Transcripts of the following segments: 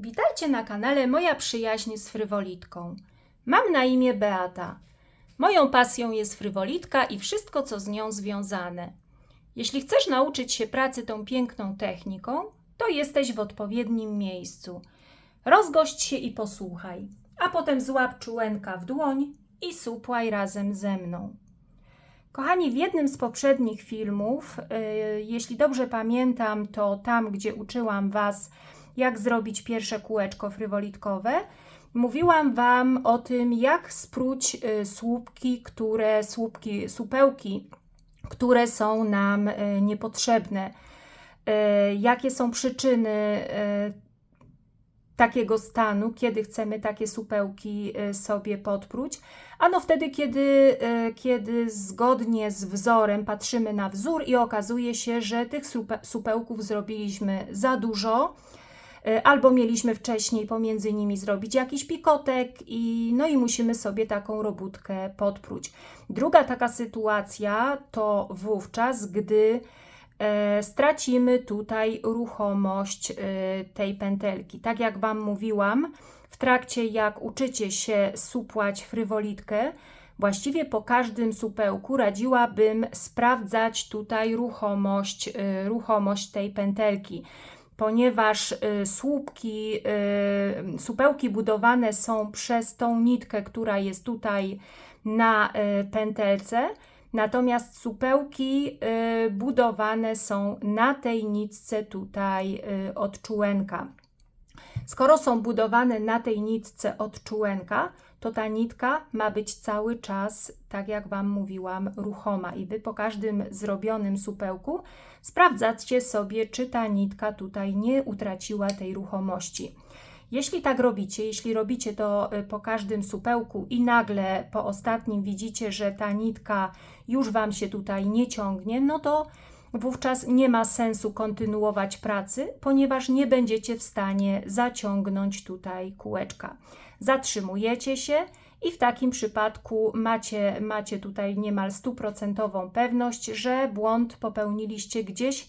Witajcie na kanale Moja przyjaźń z frywolitką. Mam na imię Beata. Moją pasją jest frywolitka i wszystko, co z nią związane. Jeśli chcesz nauczyć się pracy tą piękną techniką, to jesteś w odpowiednim miejscu. Rozgość się i posłuchaj, a potem złap czułenka w dłoń i supłaj razem ze mną. Kochani, w jednym z poprzednich filmów, yy, jeśli dobrze pamiętam, to tam, gdzie uczyłam Was, jak zrobić pierwsze kółeczko frywolitkowe, mówiłam Wam o tym, jak spróć yy, słupki, które, słupki, supełki, które są nam yy, niepotrzebne. Yy, jakie są przyczyny takiego stanu, kiedy chcemy takie supełki y, sobie podpróć. Ano wtedy, kiedy, y, kiedy zgodnie z wzorem patrzymy na wzór i okazuje się, że tych supe- supełków zrobiliśmy za dużo, y, albo mieliśmy wcześniej pomiędzy nimi zrobić jakiś pikotek i no i musimy sobie taką robótkę podpróć. Druga taka sytuacja to wówczas, gdy e, stracimy tutaj ruchomość e, tej pętelki. Tak jak Wam mówiłam, w trakcie jak uczycie się supłać frywolitkę, właściwie po każdym supełku radziłabym sprawdzać tutaj ruchomość, e, ruchomość tej pętelki. Ponieważ e, słupki, e, supełki budowane są przez tą nitkę, która jest tutaj na e, pętelce, Natomiast supełki y, budowane są na tej nitce tutaj y, od czółenka. Skoro są budowane na tej nitce od czółenka, to ta nitka ma być cały czas, tak jak Wam mówiłam, ruchoma. I Wy po każdym zrobionym supełku sprawdzacie sobie, czy ta nitka tutaj nie utraciła tej ruchomości. Jeśli tak robicie, jeśli robicie to y, po każdym supełku i nagle po ostatnim widzicie, że ta nitka już Wam się tutaj nie ciągnie, no to wówczas nie ma sensu kontynuować pracy, ponieważ nie będziecie w stanie zaciągnąć tutaj kółeczka. Zatrzymujecie się i w takim przypadku macie, macie tutaj niemal stuprocentową pewność, że błąd popełniliście gdzieś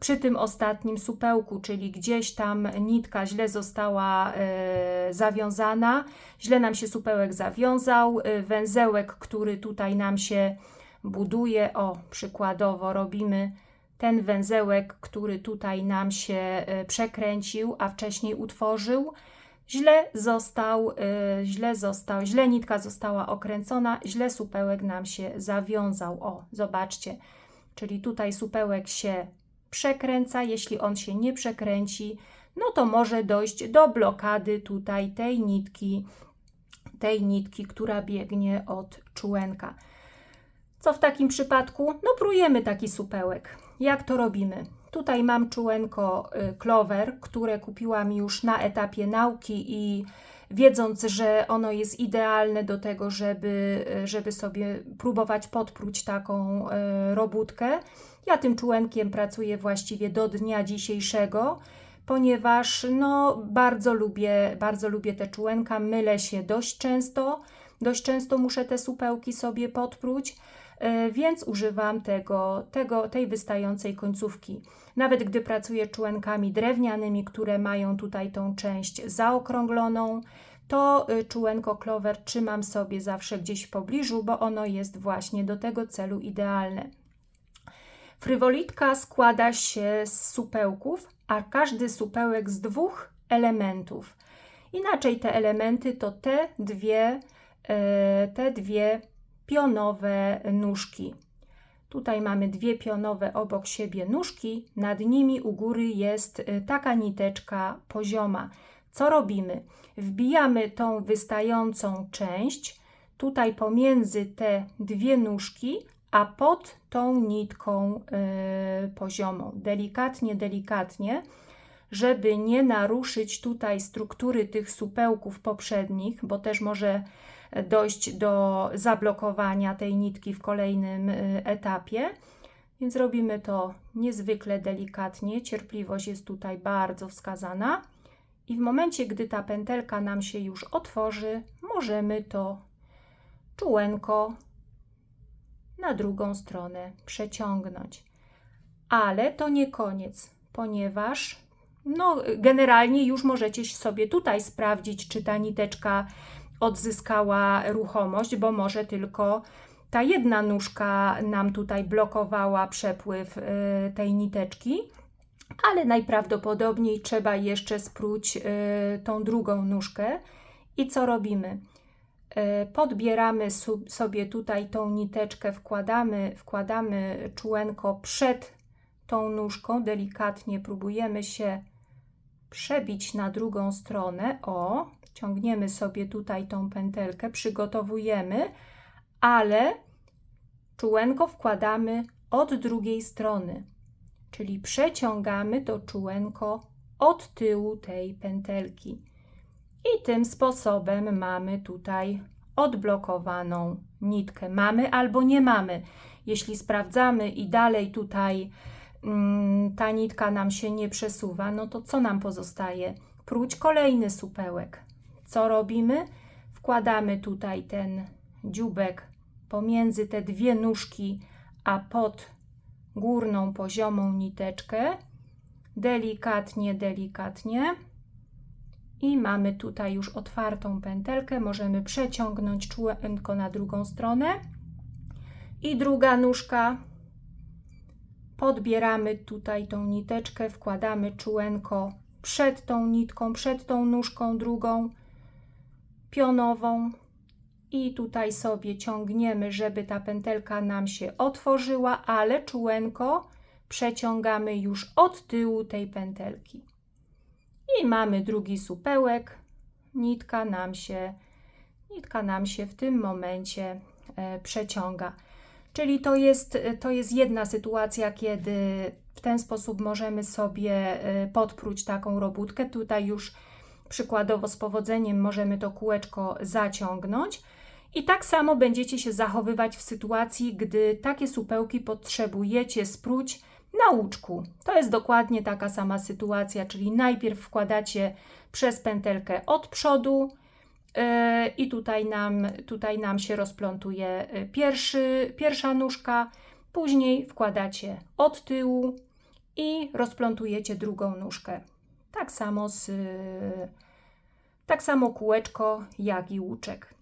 przy tym ostatnim supełku, czyli gdzieś tam nitka źle została e, zawiązana, źle nam się supełek zawiązał, e, węzełek, który tutaj nam się buduje, o przykładowo robimy ten węzełek, który tutaj nam się e, przekręcił, a wcześniej utworzył, źle został, e, źle został, źle nitka została okręcona, źle supełek nam się zawiązał. O, zobaczcie, czyli tutaj supełek się przekręca. Jeśli on się nie przekręci, no to może dojść do blokady tutaj tej nitki, tej nitki, która biegnie od czółenka. Co w takim przypadku? No prujemy taki supełek. Jak to robimy? Tutaj mam czółenko y, Clover, które kupiłam już na etapie nauki i wiedząc, że ono jest idealne do tego, żeby, y, żeby sobie próbować podpróć taką y, robótkę. Ja tym czółenkiem pracuję właściwie do dnia dzisiejszego, ponieważ no, bardzo, lubię, bardzo lubię te czółenka, mylę się dość często, dość często muszę te supełki sobie podpróć, więc używam tego, tego, tej wystającej końcówki. Nawet gdy pracuję czółenkami drewnianymi, które mają tutaj tą część zaokrągloną, to y, czółenko Clover trzymam sobie zawsze gdzieś w pobliżu, bo ono jest właśnie do tego celu idealne. Frywolitka składa się z supełków, a każdy supełek z dwóch elementów. Inaczej te elementy to te dwie, e, te dwie pionowe nóżki. Tutaj mamy dwie pionowe obok siebie nóżki, nad nimi u góry jest e, taka niteczka pozioma. Co robimy? Wbijamy tą wystającą część tutaj pomiędzy te dwie nóżki, a pod tą nitką y, poziomą. Delikatnie, delikatnie, żeby nie naruszyć tutaj struktury tych supełków poprzednich, bo też może dojść do zablokowania tej nitki w kolejnym y, etapie. Więc robimy to niezwykle delikatnie. Cierpliwość jest tutaj bardzo wskazana. I w momencie, gdy ta pętelka nam się już otworzy, możemy to czułenko na drugą stronę przeciągnąć. Ale to nie koniec, ponieważ No, generalnie już możecie sobie tutaj sprawdzić, czy ta niteczka odzyskała ruchomość, bo może tylko ta jedna nóżka nam tutaj blokowała przepływ y, tej niteczki, ale najprawdopodobniej trzeba jeszcze spróć y, tą drugą nóżkę. I co robimy? Y, Podbieramy sobie tutaj tą niteczkę, wkładamy, wkładamy czółenko przed tą nóżką, delikatnie próbujemy się przebić na drugą stronę. O, ciągniemy sobie tutaj tą pętelkę, przygotowujemy, ale czółenko wkładamy od drugiej strony, czyli przeciągamy to czółenko od tyłu tej pętelki. I tym sposobem mamy tutaj odblokowaną nitkę. Mamy albo nie mamy. Jeśli sprawdzamy i dalej tutaj mm, ta nitka nam się nie przesuwa, no to co nam pozostaje? Próć kolejny supełek. Co robimy? Wkładamy tutaj ten dziubek pomiędzy te dwie nóżki, a pod górną poziomą niteczkę. Delikatnie, delikatnie. I mamy tutaj już otwartą pętelkę. Możemy przeciągnąć czółenko na drugą stronę. I druga nóżka. Podbieramy tutaj tą niteczkę, wkładamy czółenko przed tą nitką, przed tą nóżką drugą pionową i tutaj sobie ciągniemy, żeby ta pętelka nam się otworzyła, ale czółenko przeciągamy już od tyłu tej pętelki. I mamy drugi supełek. Nitka nam się, nitka nam się w tym momencie e, przeciąga. Czyli to jest, to jest jedna sytuacja, kiedy w ten sposób możemy sobie e, podpróć taką robótkę. Tutaj już przykładowo z powodzeniem możemy to kółeczko zaciągnąć. I tak samo będziecie się zachowywać w sytuacji, gdy takie supełki potrzebujecie spróć na łuczku. To jest dokładnie taka sama sytuacja, czyli najpierw wkładacie przez pętelkę od przodu yy, i tutaj nam, tutaj nam się rozplątuje yy, pierwszy, pierwsza nóżka, później wkładacie od tyłu i rozplątujecie drugą nóżkę. Tak samo z tak samo kółeczko, jak i łuczek.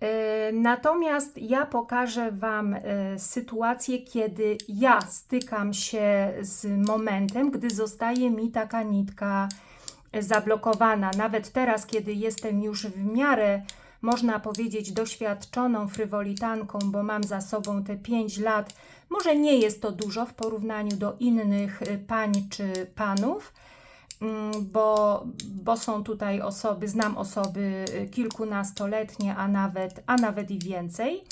E, Natomiast ja pokażę Wam e, sytuację, kiedy ja stykam się z momentem, gdy zostaje mi taka nitka e, zablokowana. Nawet teraz, kiedy jestem już w miarę, można powiedzieć, doświadczoną frywolitanką, bo mam za sobą te 5 lat, może nie jest to dużo w porównaniu do innych pań czy panów, bo, bo są tutaj osoby, znam osoby y, kilkunastoletnie, a nawet, a nawet i więcej.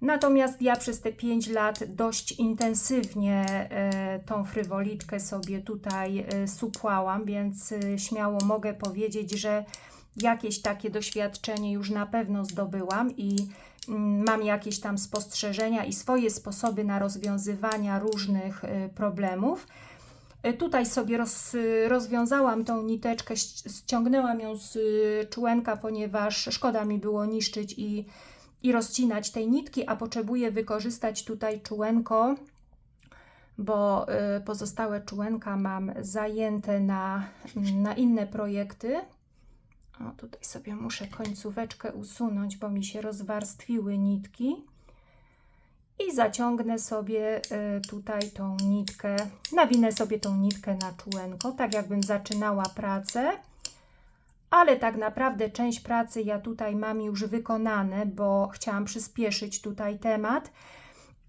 Natomiast ja przez te 5 lat dość intensywnie e, tą frywolitkę sobie tutaj e, supłałam, więc e, śmiało mogę powiedzieć, że jakieś takie doświadczenie już na pewno zdobyłam i mm, mam jakieś tam spostrzeżenia i swoje sposoby na rozwiązywania różnych e, problemów. E, Tutaj sobie roz, rozwiązałam tą niteczkę, ści- ściągnęłam ją z y, czółenka, ponieważ szkoda mi było niszczyć i, i rozcinać tej nitki, a potrzebuję wykorzystać tutaj czółenko, bo y, pozostałe czółenka mam zajęte na, na inne projekty. O, tutaj sobie muszę końcóweczkę usunąć, bo mi się rozwarstwiły nitki. I zaciągnę sobie y, tutaj tą nitkę, nawinę sobie tą nitkę na czółenko, tak jakbym zaczynała pracę. Ale tak naprawdę część pracy ja tutaj mam już wykonane, bo chciałam przyspieszyć tutaj temat.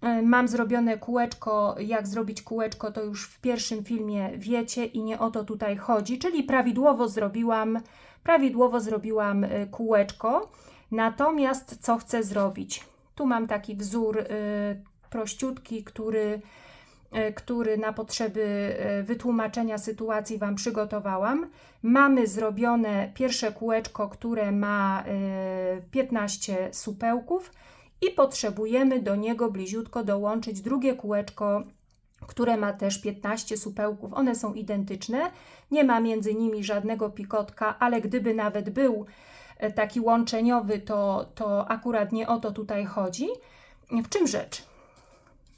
Y, Mam zrobione kółeczko, jak zrobić kółeczko, to już w pierwszym filmie wiecie i nie o to tutaj chodzi, czyli prawidłowo zrobiłam, prawidłowo zrobiłam y, kółeczko. Natomiast co chcę zrobić? Tu mam taki wzór y, prościutki, który, y, który na potrzeby y, wytłumaczenia sytuacji Wam przygotowałam. Mamy zrobione pierwsze kółeczko, które ma y, 15 supełków i potrzebujemy do niego bliziutko dołączyć drugie kółeczko, które ma też 15 supełków. One są identyczne, nie ma między nimi żadnego pikotka, ale gdyby nawet był taki łączeniowy, to, to akurat nie o to tutaj chodzi. W czym rzecz?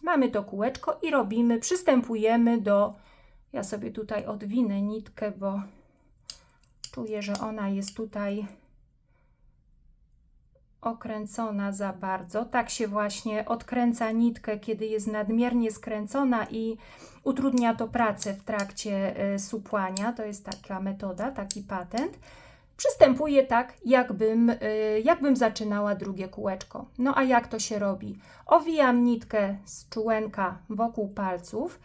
Mamy to kółeczko i robimy, przystępujemy do Ja sobie tutaj odwinę nitkę, bo czuję, że ona jest tutaj okręcona za bardzo. Tak się właśnie odkręca nitkę, kiedy jest nadmiernie skręcona i utrudnia to pracę w trakcie e, supłania. To jest taka metoda, taki patent. Przystępuję tak, jakbym, e, jakbym zaczynała drugie kółeczko. No a jak to się robi? Owijam nitkę z czułenka wokół palców.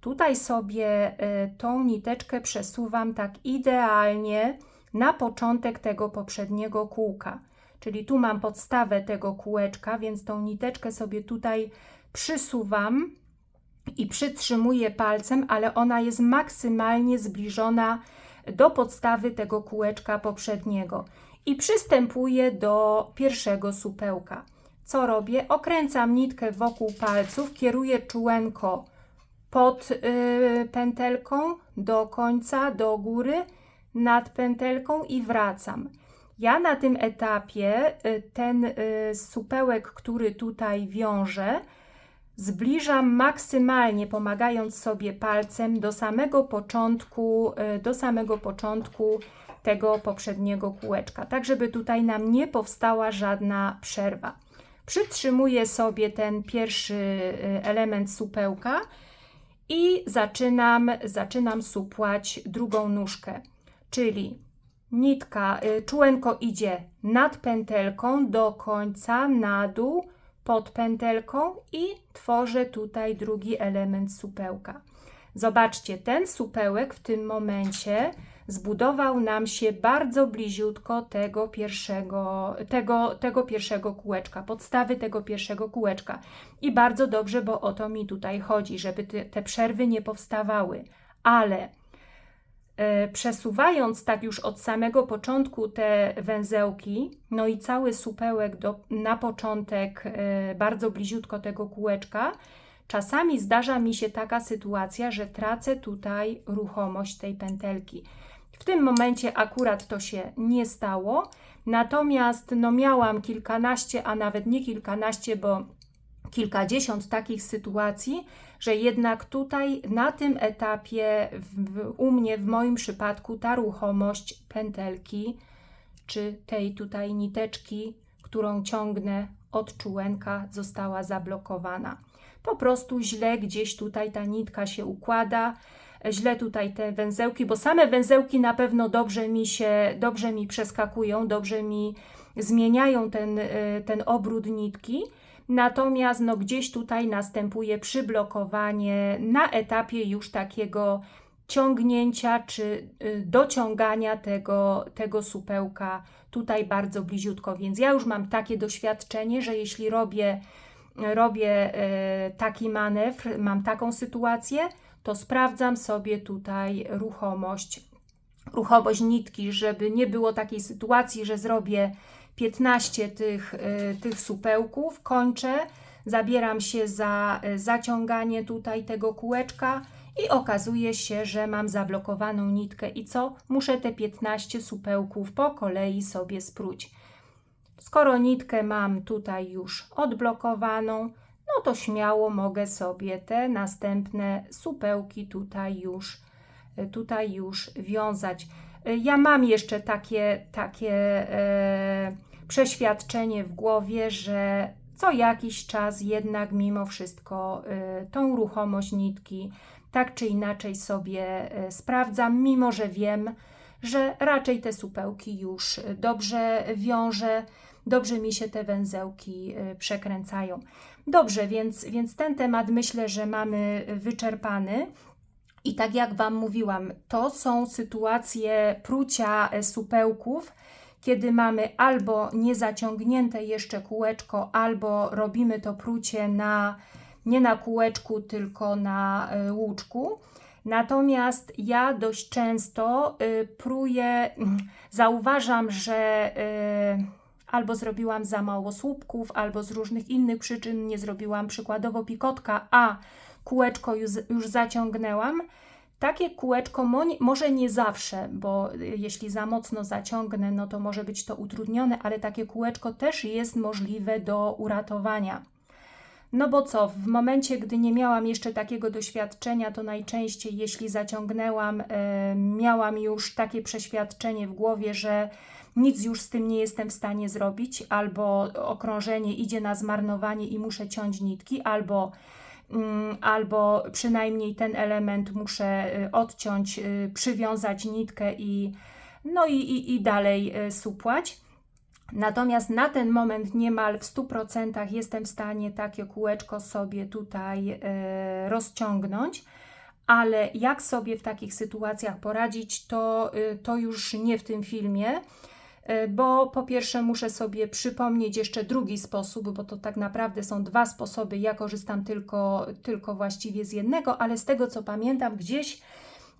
Tutaj sobie e, tą niteczkę przesuwam tak idealnie na początek tego poprzedniego kółka. Czyli tu mam podstawę tego kółeczka, więc tą niteczkę sobie tutaj przysuwam i przytrzymuję palcem, ale ona jest maksymalnie zbliżona do podstawy tego kółeczka poprzedniego. I przystępuję do pierwszego supełka. Co robię? Okręcam nitkę wokół palców, kieruję czułenko pod yy, pętelką do końca, do góry, nad pętelką i wracam. Ja na tym etapie y, ten y, supełek, który tutaj wiążę, zbliżam maksymalnie, pomagając sobie palcem do samego początku, y, do samego początku tego poprzedniego kółeczka, tak żeby tutaj nam nie powstała żadna przerwa. Przytrzymuję sobie ten pierwszy element supełka i zaczynam, zaczynam supłać drugą nóżkę, czyli nitka, y, czułenko idzie nad pętelką do końca, na dół, pod pętelką i tworzę tutaj drugi element supełka. Zobaczcie, ten supełek w tym momencie zbudował nam się bardzo bliziutko tego pierwszego, tego, tego pierwszego kółeczka, podstawy tego pierwszego kółeczka. I bardzo dobrze, bo o to mi tutaj chodzi, żeby te, te przerwy nie powstawały. Ale przesuwając tak już od samego początku te węzełki, no i cały supełek do, na początek e, bardzo bliziutko tego kółeczka, czasami zdarza mi się taka sytuacja, że tracę tutaj ruchomość tej pętelki. W tym momencie akurat to się nie stało, natomiast no miałam kilkanaście, a nawet nie kilkanaście, bo kilkadziesiąt takich sytuacji, że jednak tutaj na tym etapie w, u mnie, w moim przypadku, ta ruchomość pętelki, czy tej tutaj niteczki, którą ciągnę od czułenka, została zablokowana. Po prostu źle gdzieś tutaj ta nitka się układa, źle tutaj te węzełki, bo same węzełki na pewno dobrze mi się, dobrze mi przeskakują, dobrze mi zmieniają ten, y, ten obrót nitki, Natomiast no, gdzieś tutaj następuje przyblokowanie na etapie już takiego ciągnięcia czy y, dociągania tego, tego supełka tutaj bardzo bliziutko. Więc ja już mam takie doświadczenie, że jeśli robię, robię y, taki manewr, mam taką sytuację, to sprawdzam sobie tutaj ruchomość, ruchomość nitki, żeby nie było takiej sytuacji, że zrobię 15 tych, y, tych supełków, kończę, zabieram się za y, zaciąganie tutaj tego kółeczka i okazuje się, że mam zablokowaną nitkę i co? Muszę te 15 supełków po kolei sobie spróć. Skoro nitkę mam tutaj już odblokowaną, no to śmiało mogę sobie te następne supełki tutaj już, y, tutaj już wiązać. Ja mam jeszcze takie, takie e, przeświadczenie w głowie, że co jakiś czas jednak mimo wszystko y, tą ruchomość nitki tak czy inaczej sobie y, sprawdzam, mimo że wiem, że raczej te supełki już dobrze wiążę, dobrze mi się te węzełki y, przekręcają. Dobrze, więc, więc ten temat myślę, że mamy wyczerpany. I tak jak Wam mówiłam, to są sytuacje prucia supełków, kiedy mamy albo niezaciągnięte jeszcze kółeczko, albo robimy to prucie na, nie na kółeczku, tylko na y, łuczku. Natomiast ja dość często y, pruję, zauważam, że y, albo zrobiłam za mało słupków, albo z różnych innych przyczyn nie zrobiłam przykładowo pikotka, a kółeczko już, już zaciągnęłam takie kółeczko może nie zawsze, bo y, jeśli za mocno zaciągnę, no to może być to utrudnione, ale takie kółeczko też jest możliwe do uratowania. No bo co, w momencie, gdy nie miałam jeszcze takiego doświadczenia, to najczęściej, jeśli zaciągnęłam, e, miałam już takie przeświadczenie w głowie, że nic już z tym nie jestem w stanie zrobić, albo okrążenie idzie na zmarnowanie i muszę ciąć nitki, albo, albo przynajmniej ten element muszę y, odciąć, y, przywiązać nitkę i, no i, i, i dalej y, supłać. Natomiast na ten moment niemal w 100% jestem w stanie takie kółeczko sobie tutaj rozciągnąć, ale jak sobie w takich sytuacjach poradzić, to, to już nie w tym filmie, bo po pierwsze muszę sobie przypomnieć jeszcze drugi sposób, bo to tak naprawdę są dwa sposoby. Ja korzystam tylko, tylko właściwie z jednego, ale z tego co pamiętam, gdzieś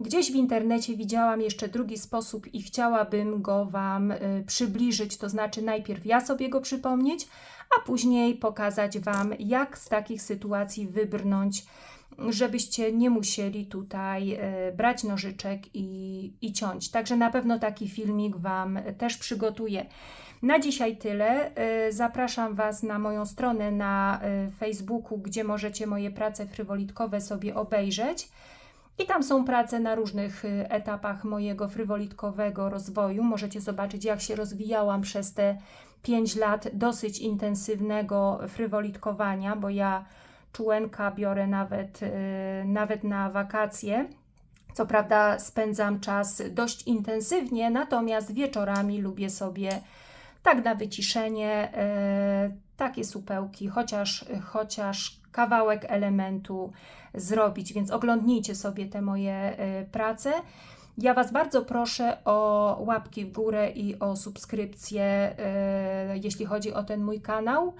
Gdzieś w internecie widziałam jeszcze drugi sposób i chciałabym go Wam y, przybliżyć, to znaczy najpierw ja sobie go przypomnieć, a później pokazać Wam, jak z takich sytuacji wybrnąć, żebyście nie musieli tutaj y, brać nożyczek i, i ciąć. Także na pewno taki filmik Wam też przygotuję. Na dzisiaj tyle. Y, Zapraszam Was na moją stronę na y, Facebooku, gdzie możecie moje prace frywolitkowe sobie obejrzeć. I tam są prace na różnych etapach mojego frywolitkowego rozwoju. Możecie zobaczyć, jak się rozwijałam przez te 5 lat dosyć intensywnego frywolitkowania, bo ja czułenka biorę nawet, y, nawet na wakacje. Co prawda spędzam czas dość intensywnie, natomiast wieczorami lubię sobie tak na wyciszenie y, takie supełki, chociaż, chociaż kawałek elementu zrobić, więc oglądnijcie sobie te moje y, prace. Ja Was bardzo proszę o łapki w górę i o subskrypcję, jeśli chodzi o ten mój kanał.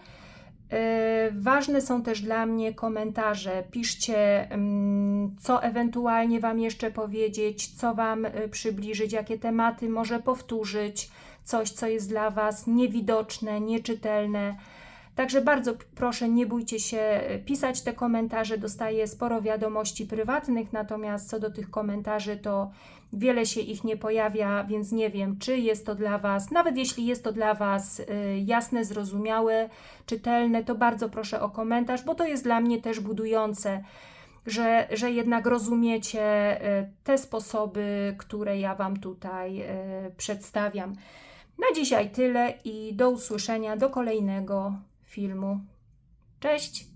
Y, Ważne są też dla mnie komentarze. Piszcie, mm, co ewentualnie Wam jeszcze powiedzieć, co Wam y, przybliżyć, jakie tematy może powtórzyć, coś, co jest dla Was niewidoczne, nieczytelne. Także bardzo proszę, nie bójcie się y, pisać te komentarze. Dostaję sporo wiadomości prywatnych, natomiast co do tych komentarzy, to wiele się ich nie pojawia, więc nie wiem, czy jest to dla Was, nawet jeśli jest to dla Was y, jasne, zrozumiałe, czytelne, to bardzo proszę o komentarz, bo to jest dla mnie też budujące. Że, że jednak rozumiecie y, te sposoby, które ja Wam tutaj przedstawiam. Na dzisiaj tyle i do usłyszenia do kolejnego filmu. Cześć!